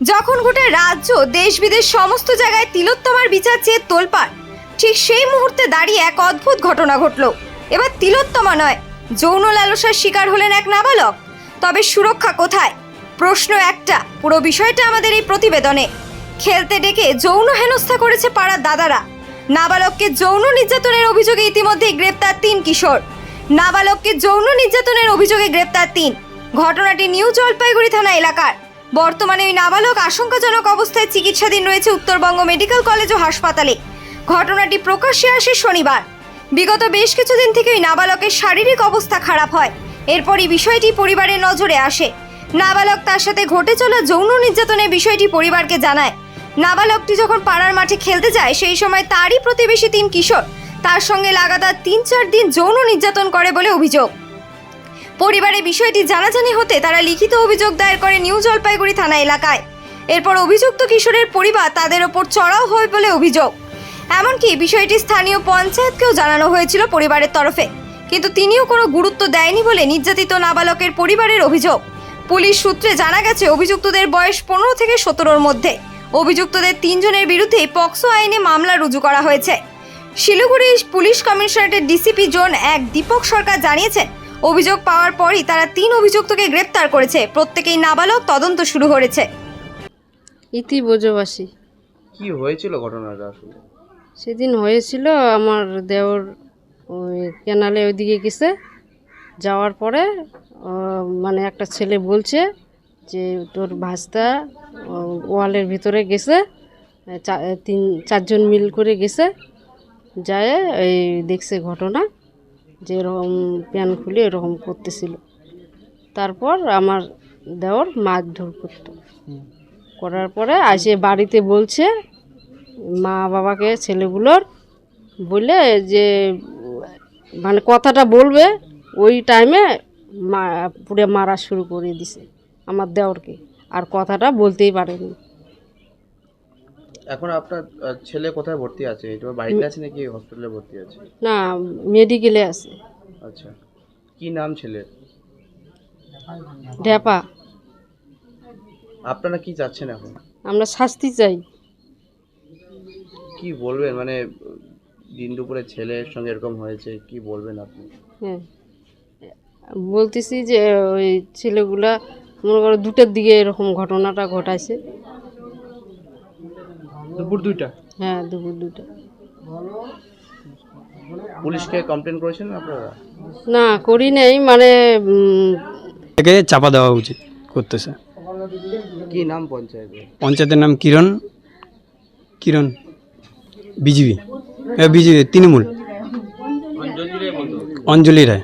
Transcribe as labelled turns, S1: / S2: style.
S1: যখন গোটা রাজ্য, দেশ বিদেশ সমস্ত জায়গায় তিলোত্তমার বিচার চেয়ে তোলপাড়, ঠিক সেই মুহূর্তে দাঁড়িয়ে এক অদ্ভুত ঘটনা ঘটল। এবার তিলোত্তমা নয়, যৌন লালসার শিকার হলেন এক নাবালক। তবে সুরক্ষা কোথায়? প্রশ্ন একটা, পুরো বিষয়টা আমাদের এই প্রতিবেদনে। খেলতে ডেকে যৌন হেনস্থা করেছে পাড়ার দাদারা। নাবালককে যৌন নির্যাতনের অভিযোগে ইতিমধ্যেই গ্রেপ্তার তিন কিশোর। নাবালককে যৌন নির্যাতনের অভিযোগে গ্রেপ্তার তিন। ঘটনাটি নিউ জলপাইগুড়ি থানা এলাকার। বর্তমানে ওই নাবালক আশঙ্কাজনক অবস্থায় চিকিৎসাধীন রয়েছে উত্তরবঙ্গ মেডিকেল কলেজ ও হাসপাতালে। ঘটনাটি প্রকাশ্যে আসে শনিবার। বিগত বেশ কিছুদিন থেকে ওই নাবালকের শারীরিক অবস্থা খারাপ হয়। এরপরই বিষয়টি পরিবারের নজরে আসে। নাবালক তার সাথে ঘটে চলা যৌন নির্যাতনের বিষয়টি পরিবারকে জানায়। নাবালকটি যখন পাড়ার মাঠে খেলতে যায়, সেই সময় তারই প্রতিবেশী তিন কিশোর। তার সঙ্গে লাগাতার তিন চার দিন যৌন নির্যাতন করে বলে অভিযোগ। পরিবারে বিষয়টি জানাজানি হতে তারা লিখিত অভিযোগ দায়ের করে নিউ জলপাইগুড়ি থানা এলাকায়। এরপর অভিযুক্ত কিশোরের পরিবার তাদের ওপর চড়াও হয় বলে অভিযোগ। এমনকি বিষয়টি স্থানীয় পঞ্চায়েতকেও জানানো হয়েছিল পরিবারের তরফে। কিন্তু তিনিও কোনো গুরুত্ব দেয়নি বলে নির্যাতিত নাবালকের পরিবারের অভিযোগ। পুলিশ সূত্রে জানা গেছে, অভিযুক্তদের বয়স পনেরো থেকে সতেরোর মধ্যে। অভিযুক্তদের তিনজনের বিরুদ্ধে পক্সো আইনে মামলা রুজু করা হয়েছে। শিলিগুড়ি পুলিশ কমিশনারেটের ডিসিপি জোন এক দীপক সরকার জানিয়েছেন অভিযোগ পাওয়ার পরই তারা তিন অভিযুক্তকে গ্রেপ্তার করেছে। প্রত্যেকেই নাবালক তদন্ত শুরু করেছে
S2: ইতি বোঝবাসী।
S3: কি হয়েছিল ঘটনাটা আসলে?
S2: সেদিন হয়েছিল আমার দেওর ওই কেনালে ওইদিকে গেছে। যাওয়ার পরে মানে একটা ছেলে বলছে যে তোর ভাস্তা ওয়ালের ভিতরে গেছে। চা- তিন চারজন মিল করে গেছে। যায় এই দেখছে ঘটনা। যে এরকম প্যান খুলে এরকম করতেছিল। তারপর আমার দেওর মারধর করতো। করার পরে আসে বাড়িতে বলছে মা বাবাকে ছেলেগুলোর বলে যে মানে কথাটা বলবে ওই টাইমে মা পুরে মারা শুরু করে দিছে আমার দেওরকে। আর কথাটা বলতেই পারেনি।
S3: এখন আপনার ছেলে কোথায় ভর্তি আছে? এটা বাড়িতে আছে নাকি হসপিটালে ভর্তি আছে?
S2: না মেডিকেলে আছে।
S3: আচ্ছা। কি নাম ছেলে?
S2: ঢেপা
S3: আপনারা কি চাচ্ছেন এখন?
S2: আমরা শাস্তি চাই।
S3: কি বলবেন? মানে দিন দুপুরে ছেলের সঙ্গে এরকম হয়েছে কি বলবেন আপনি?
S2: হ্যাঁ। বলতেছি যে ওই ছেলেগুলা মনে করো দুটোর দিকে এরকম ঘটনাটা ঘটাইছে।
S3: দুপুর দুইটা?
S2: হ্যাঁ দুপুর দুটো
S3: পুলিশকে কমপ্লেন করেছেন আপনারা?
S2: না করি নাই মানে
S4: থেকে চাপা দেওয়া উচিত করতেছে।
S3: কি নাম পঞ্চায়েতে
S4: পঞ্চায়েতের নাম কিরণ কিরণ বিজিবি। বিজিবি তৃণমূল। অঞ্জলি রায়।